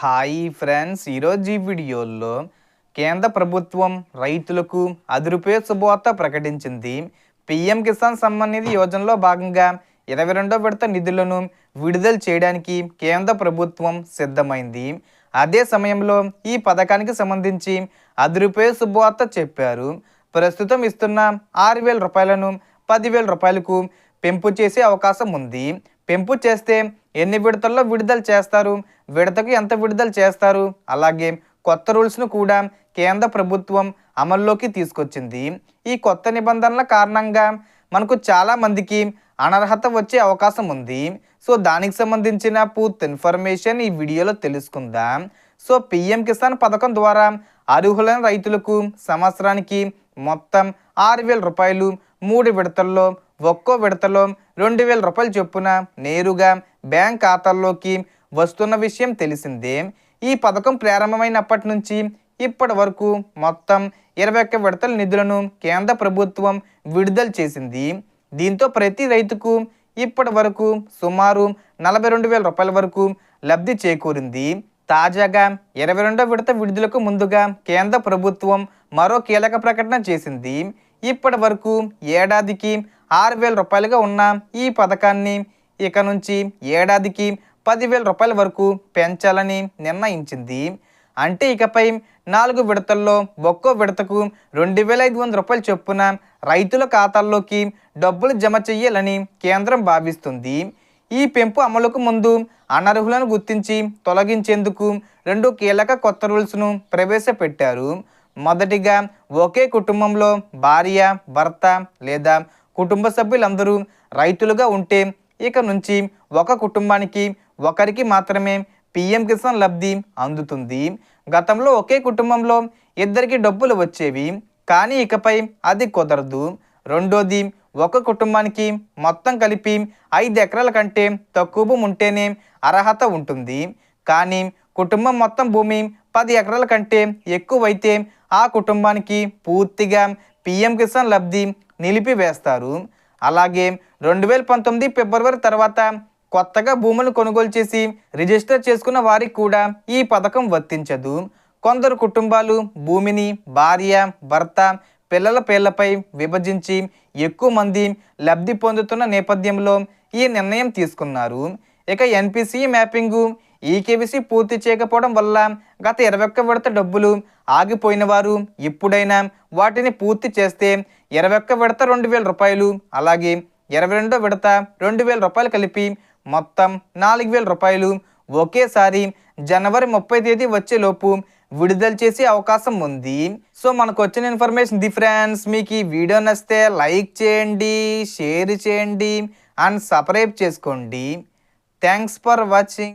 Hi friends. ఈరోజు ఈ వీడియోలో కేంద్ర ప్రభుత్వం రైతులకు అదురుపే శుభవార్త ప్రకటించింది. పిఎం కిసాన్ సమ్మాన్ నిధి యోజనలో భాగంగా ఇరవై రెండో విడత నిధులను విడుదల చేయడానికి కేంద్ర ప్రభుత్వం సిద్ధమైంది. అదే సమయంలో ఈ పథకానికి సంబంధించి అదురుపే శుభవార్త చెప్పారు. ప్రస్తుతం ఇస్తున్న ఆరు వేల రూపాయలను పదివేల రూపాయలకు పెంపు చేసే అవకాశం ఉంది. పెంపు చేస్తే ఎన్ని విడతల్లో విడుదల చేస్తారు? విడతకు ఎంత విడుదల చేస్తారు? అలాగే కొత్త రూల్స్ను కూడా కేంద్ర ప్రభుత్వం అమల్లోకి తీసుకొచ్చింది. ఈ కొత్త నిబంధనల కారణంగా మనకు చాలా మందికి అనర్హత వచ్చే అవకాశం ఉంది. సో దానికి సంబంధించిన పూర్తి ఇన్ఫర్మేషన్ ఈ వీడియోలో తెలుసుకుందాం. సో పిఎం కిసాన్ పథకం ద్వారా అర్హులైన రైతులకు సంవత్సరానికి మొత్తం ఆరు వేల రూపాయలు మూడు విడతల్లో ఒక్కో విడతలో రెండు వేల రూపాయలు చొప్పున నేరుగా బ్యాంక్ ఖాతాల్లోకి వస్తున్న విషయం తెలిసిందే. ఈ పథకం ప్రారంభమైనప్పటి నుంచి ఇప్పటి వరకు మొత్తం ఇరవై ఒక్క విడతల నిధులను కేంద్ర ప్రభుత్వం విడుదల చేసింది. దీంతో ప్రతి రైతుకు ఇప్పటి వరకు సుమారు నలభై రెండు వేల రూపాయల వరకు లబ్ధి చేకూరింది. తాజాగా ఇరవై రెండో విడత విడుదలకు ముందుగా కేంద్ర ప్రభుత్వం మరో కీలక ప్రకటన చేసింది. ఇప్పటి వరకు ఏడాదికి ఆరు వేల రూపాయలుగా ఉన్న ఈ పథకాన్ని ఇక నుంచి ఏడాదికి పదివేల రూపాయల వరకు పెంచాలని నిర్ణయించింది. అంటే ఇకపై నాలుగు విడతల్లో ఒక్కో విడతకు రెండు వేల ఐదు వందల రూపాయల చొప్పున రైతుల ఖాతాల్లోకి డబ్బులు జమ చెయ్యాలని కేంద్రం భావిస్తుంది. ఈ పెంపు అమలుకు ముందు అనర్హులను గుర్తించి తొలగించేందుకు రెండు కీలక కొత్త రూల్స్ను ప్రవేశపెట్టారు. మొదటిగా ఒకే కుటుంబంలో భార్య భర్త లేదా కుటుంబ సభ్యులందరూ రైతులుగా ఉంటే ఇక నుంచి ఒక కుటుంబానికి ఒకరికి మాత్రమే పిఎం కిసాన్ లబ్ధి అందుతుంది. గతంలో ఒకే కుటుంబంలో ఇద్దరికి డబ్బులు వచ్చేవి కానీ ఇకపై అది కుదరదు. రెండోది ఒక కుటుంబానికి మొత్తం కలిపి ఐదు ఎకరాల కంటే తక్కువ భూమి ఉంటేనే అర్హత ఉంటుంది. కానీ కుటుంబం మొత్తం భూమి పది ఎకరాల కంటే ఎక్కువైతే ఆ కుటుంబానికి పూర్తిగా పిఎం కిసాన్ లబ్ధి నిలిపివేస్తారు. అలాగే రెండు వేల పంతొమ్మిది ఫిబ్రవరి తర్వాత కొత్తగా భూములను కొనుగోలు చేసి రిజిస్టర్ చేసుకున్న వారికి కూడా ఈ పథకం వర్తించదు. కొందరు కుటుంబాలు భూమిని భార్య భర్త పిల్లల పేర్లపై విభజించి ఎక్కువ మంది లబ్ధి పొందుతున్న నేపథ్యంలో ఈ నిర్ణయం తీసుకున్నారు. ఇక ఎన్పిసి మ్యాపింగు ఈకేవిసి పూర్తి చేయకపోవడం వల్ల గత ఇరవై ఒక్క విడత డబ్బులు ఆగిపోయిన వారు ఇప్పుడైనా వాటిని పూర్తి చేస్తే ఇరవై ఒక్క విడత రెండు వేల రూపాయలు అలాగే ఇరవై రెండో విడత రెండు వేల రూపాయలు కలిపి మొత్తం నాలుగు వేల రూపాయలు. ఒకేసారి జనవరి ముప్పై తేదీ వచ్చేలోపు విడుదల చేసే అవకాశం ఉంది. సో మనకు వచ్చిన ఇన్ఫర్మేషన్ ది ఫ్రెండ్స్ మీకు ఈ వీడియో నచ్చితే లైక్ చేయండి షేర్ చేయండి అండ్ సబ్స్క్రైబ్ చేసుకోండి. Thanks for watching.